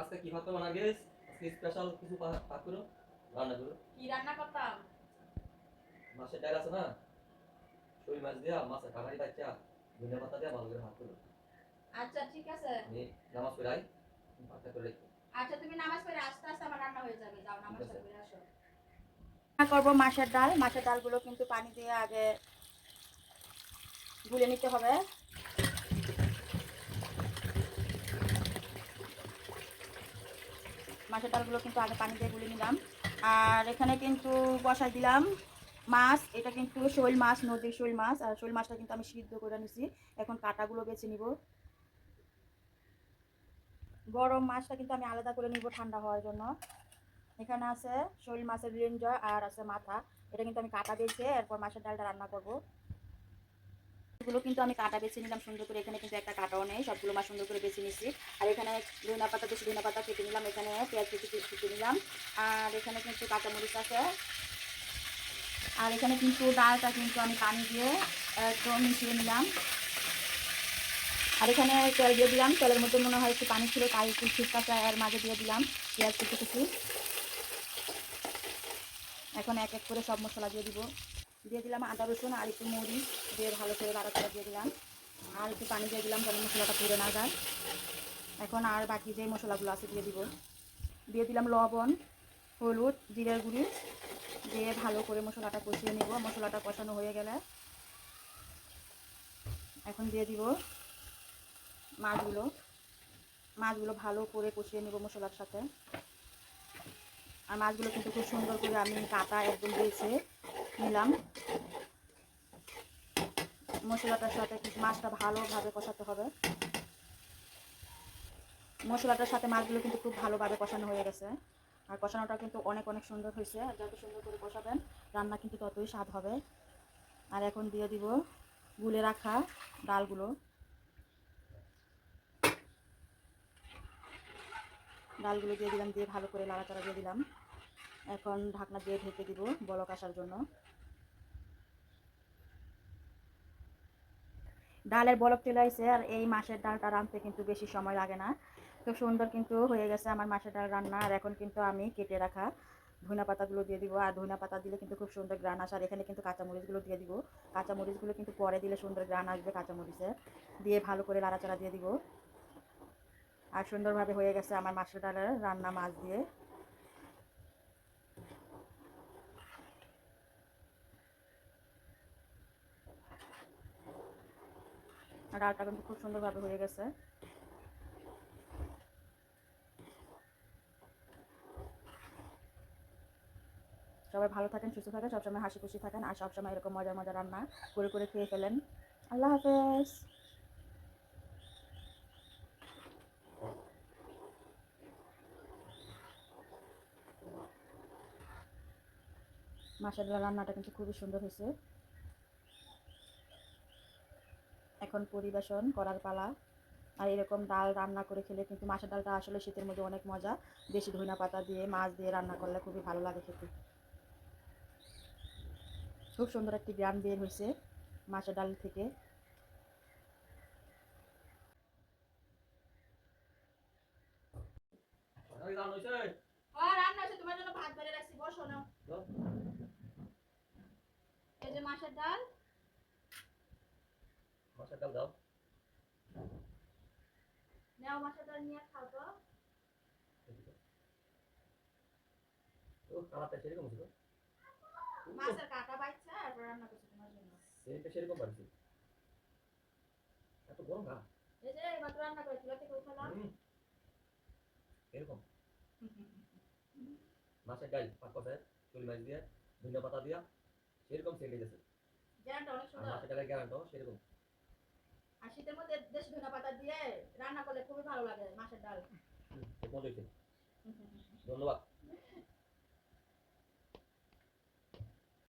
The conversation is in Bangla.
আজকে কি ভাত বানা গেছ আজকে স্পেশাল কিছু পাক করো রান্না করো। কি রান্না করতাম? মাছের ডাল আছে না? শোল মাছ দিয়া কাটারি বাচ্চা ধনিয়া পাতা দিয়া ভালো করে ভাত করো। আচ্ছা ঠিক আছে। আমি নামাজ পড়াই ভাতটা করে আচ্ছা তুমি নামাজ পড়ে আস্তে আস্তে আমার রান্না হয়ে যাবে। যাও নামাজ পড়ে আসো। করব মাছের ডাল। মাছের ডালগুলো কিন্তু পানি দিয়ে আগে গুলে নিতে হবে। মাছের ডালগুলো কিন্তু আগে পানি দিয়ে গুলে নিলাম। আর এখানে কিন্তু বসাই দিলাম মাছ। এটা কিন্তু শোল মাছ, নদীর শোল মাছ। আর শোল মাছটা কিন্তু আমি সিদ্ধ করে নিছি। এখন কাটাগুলো বেছে নিব। গরম মাছটা কিন্তু আমি আলাদা করে নিব ঠান্ডা হওয়ার জন্য। এখানে আছে শোল মাছের রেঞ্জা আর আছে মাথা। এটা কিন্তু আমি কাটা বেছে এরপর মাছের ডালটা রান্না করব। এগুলো কিন্তু আমি কাটা বেছে নিলাম সুন্দর করে। এখানে কিন্তু একটা কাটাও নেই, সবগুলো মাছ সুন্দর করে বেছে নিছি আর এখানে ধনা পাতা বেশি ধনা পাতা কেটে নিলাম, এখানে পেঁয়াজ কেটে কেটে নিলাম। আর এখানে কিন্তু কাঁচামরিচ আছে। আর এখানে কিন্তু ডালটা কিন্তু আমি পানি দিয়ে একদম মিশিয়ে নিলাম। আর এখানে তেল দিয়ে দিলাম। তেলের মধ্যে মনে হয় একটু পানি ছিল, তাই একটু আছে এর মাঝে দিয়ে দিলাম, পেঁয়াজ কিছু এখন এক এক করে সব মশলা দিয়ে দিব। দিয়ে দিলাম আদা রসুন আর একটু মুড়ি দিয়ে ভালো করে লাড়া করে দিয়ে দিলাম। আর একটু পানি দিয়ে দিলাম যেন মশলাটা পুড়ে না যায়। এখন আর বাকি যে মশলাগুলো আছে দিয়ে দিব। দিয়ে দিলাম লবণ, হলুদ, জিরের গুঁড়ি দিয়ে ভালো করে মশলাটা কষিয়ে নিব। মশলাটা কষানো হয়ে গেলে এখন দিয়ে দিব মাছগুলো। মাছগুলো ভালো করে কষিয়ে নেব মশলার সাথে। আর মাছগুলো কিন্তু খুব সুন্দর করে আমি কাটা একদম দিয়েছে নিলাম। মশলাটার সাথে মাছটা ভালোভাবে কষাতে হবে। মশলাটার সাথে মাছগুলো কিন্তু খুব ভালোভাবে কষানো হয়ে গেছে। আর কষানোটা কিন্তু অনেক অনেক সুন্দর হয়েছে। যত সুন্দর করে কষাবেন, রান্না কিন্তু ততই স্বাদ হবে। আর এখন দিয়ে দিব গুলে রাখা ডালগুলো। ডালগুলো দিয়ে দিলাম, দিয়ে ভালো করে লাড়াচাড়া দিয়ে দিলাম। এখন ঢাকনা দিয়ে ঢেকে দিব বলক আসার জন্য। ডালের বলক চলে আসছে আর এই মাছের ডালটা রাঁধতে কিন্তু বেশি সময় লাগে না। খুব সুন্দর কিন্তু হয়ে গেছে আমার মাছের ডাল রান্না আর এখন কিন্তু আমি কেটে রাখা ধনিয়া পাতাগুলো দিয়ে দিব। আর ধনিয়া পাতা দিলে কিন্তু খুব সুন্দর গ্রান আসে আর এখানে কিন্তু কাঁচামরিচগুলো দিয়ে দিব। কাঁচামরিচগুলো কিন্তু পরে দিলে সুন্দর গ্রান আসবে কাঁচামরিচের দিয়ে ভালো করে লাড়াচাড়া দিয়ে দিব। আর সুন্দরভাবে হয়ে গেছে আমার মাছের ডালের রান্না মাছ দিয়ে। ডালটা কিন্তু খুব সুন্দরভাবে হয়ে গেছে। সবাই ভালো থাকেন, সুস্থ থাকেন, সবসময় হাসি খুশি থাকেন, আর সবসময় এরকম মজার মজার রান্না করে করে খেয়ে ফেলেন। আল্লাহ হাফেজ। মাসাল্লাহ রান্নাটা কিন্তু খুবই সুন্দর হয়েছে। এখন পরিবেশন করার পালা। আর এরকম ডাল রান্না করে খেলে কিন্তু মাছের ডালটা আসলে শীতের মধ্যে অনেক মজা। বেশি ধনিয়া পাতা দিয়ে, মাছ দিয়ে রান্না করলে খুবই ভালো লাগে খেতে। খুব সুন্দর একটি গ্রাম বের হয়েছে মাছের ডাল থেকে। মাছের ডাল। মাছের ডাল দাও নেও মাছের ডাল নিয়ে খাও তো। ও কালারটা সেরকম ছিল। মাছের কাটা বাইছে আর রান্না করছি তোমার জন্য। সেটা সেরকম পারছি এত গরম খা এই যে এইমাত্র রান্না করে চুলা থেকে উঠালাম। এরকম। মাছের ডাল পাক কথা চুল মাছ দিয়ে ধনিয়া পাতা দিয়া সেরকম সেল গেছে গ্যারান্টা অনেক সুন্দর। মাছের ডালের সেরকম। আর শীতের মধ্যে দেশি ধনে পাতা দিয়ে রান্না করলে খুবই ভালো লাগে মাছের ডাল। ধন্যবাদ।